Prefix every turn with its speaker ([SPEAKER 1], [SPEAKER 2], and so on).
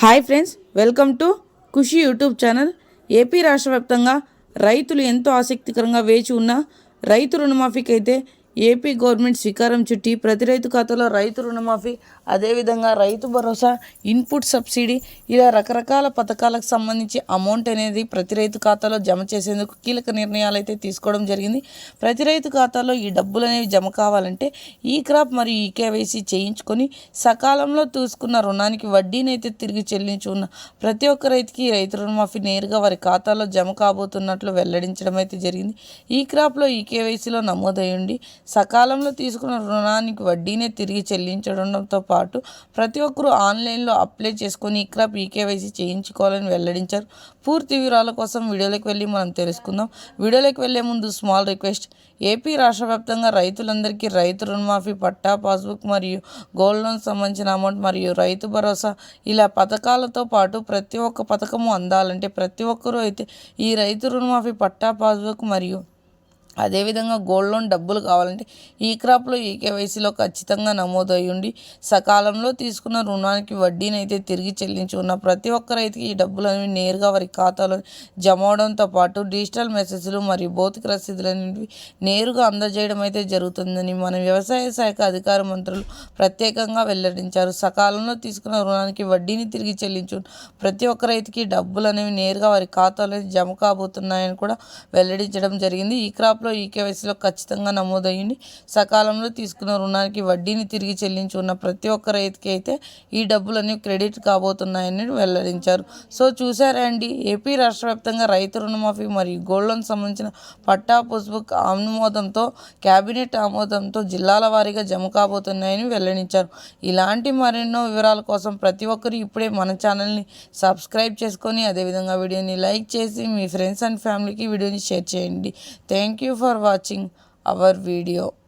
[SPEAKER 1] Hi friends welcome to Khushi YouTube channel. AP రాష్ట్ర వ్యాప్తంగా రైతులు ఎంతో ఆసక్తికరంగా వేచి ఉన్న రైతు రుణమాఫీకి అయితే ఏపీ గవర్నమెంట్ శ్రీకారం చుట్టి ప్రతి రైతు ఖాతాలో రైతు రుణమాఫీ అదేవిధంగా రైతు భరోసా ఇన్పుట్ సబ్సిడీ ఇలా రకరకాల పథకాలకు సంబంధించి అమౌంట్ అనేది ప్రతి రైతు ఖాతాలో జమ చేసేందుకు కీలక నిర్ణయాలు అయితే తీసుకోవడం జరిగింది. ప్రతి రైతు ఖాతాలో ఈ డబ్బులు అనేవి జమ కావాలంటే ఈ క్రాప్ మరియు ఈ కేవైసీ చేయించుకొని సకాలంలో తీసుకున్న రుణానికి వడ్డీని అయితే తిరిగి చెల్లించుకున్న ప్రతి ఒక్క రైతుకి రైతు రుణమాఫీ నేరుగా వారి ఖాతాలో జమ కాబోతున్నట్లు వెల్లడించడం అయితే జరిగింది. ఈ క్రాప్లో ఈ కేవైసీలో నమోదయ్యండి సకాలంలో తీసుకున్న రుణానికి వడ్డీనే తిరిగి చెల్లించడంతో పాటు ప్రతి ఒక్కరూ ఆన్లైన్లో అప్లై చేసుకొని ఇక్కడ పీకేవైసీ చేయించుకోవాలని వెల్లడించారు. పూర్తి వివరాల కోసం వీడియోలోకి వెళ్ళి మనం తెలుసుకుందాం. వీడియోలోకి వెళ్ళే ముందు స్మాల్ రిక్వెస్ట్. ఏపీ రాష్ట్ర వ్యాప్తంగా రైతులందరికీ రైతు రుణమాఫీ పట్టా పాస్బుక్ మరియు గోల్డ్ లోన్ సంబంధించిన అమౌంట్ మరియు రైతు భరోసా ఇలా పథకాలతో పాటు ప్రతి ఒక్క పథకము అందాలంటే ప్రతి ఒక్కరూ అయితే ఈ రైతు రుణమాఫీ పట్టా పాస్బుక్ మరియు అదేవిధంగా గోల్డ్ లోన్ డబ్బులు కావాలంటే ఈ క్రాప్లో ఈ కేవైసీలో ఖచ్చితంగా నమోదు అయి ఉండి సకాలంలో తీసుకున్న రుణానికి వడ్డీని అయితే తిరిగి చెల్లించి ఉన్న ప్రతి ఒక్క రైతుకి ఈ డబ్బులు అనేవి నేరుగా వారి ఖాతాలో జమ అవడంతో పాటు డిజిటల్ మెసేజ్లు మరియు భౌతిక రసీదులు అనేవి నేరుగా అందజేయడం అయితే జరుగుతుందని మన వ్యవసాయ శాఖ అధికార మంత్రులు ప్రత్యేకంగా వెల్లడించారు. సకాలంలో తీసుకున్న రుణానికి వడ్డీని తిరిగి చెల్లించు ప్రతి ఒక్క రైతుకి డబ్బులు అనేవి నేరుగా వారి ఖాతాలో జమ కాబోతున్నాయని కూడా వెల్లడించడం జరిగింది. ఈ క్రాప్ క్రాప్లో ఈ కేవైసీలో ఖచ్చితంగా నమోదయ్యింది సకాలంలో తీసుకున్న రుణానికి వడ్డీని తిరిగి చెల్లించి ఉన్న ప్రతి ఒక్క రైతుకి అయితే ఈ డబ్బులన్నీ క్రెడిట్ కాబోతున్నాయని వెల్లడించారు. సో చూసారా అండి? ఏపీ రాష్ట్ర వ్యాప్తంగా రైతు రుణమాఫీ మరియు గోల్డ్ లోన్ సంబంధించిన పట్టా పుస్బుక్ ఆమోదంతో క్యాబినెట్ ఆమోదంతో జిల్లాల వారీగా జమ కాబోతున్నాయని వెల్లడించారు. ఇలాంటి మరెన్నో వివరాల కోసం ప్రతి ఒక్కరు ఇప్పుడే మన ఛానల్ని సబ్స్క్రైబ్ చేసుకొని అదేవిధంగా వీడియోని లైక్ చేసి మీ ఫ్రెండ్స్ అండ్ ఫ్యామిలీకి వీడియోని షేర్ చేయండి. Thank you you for watching our video.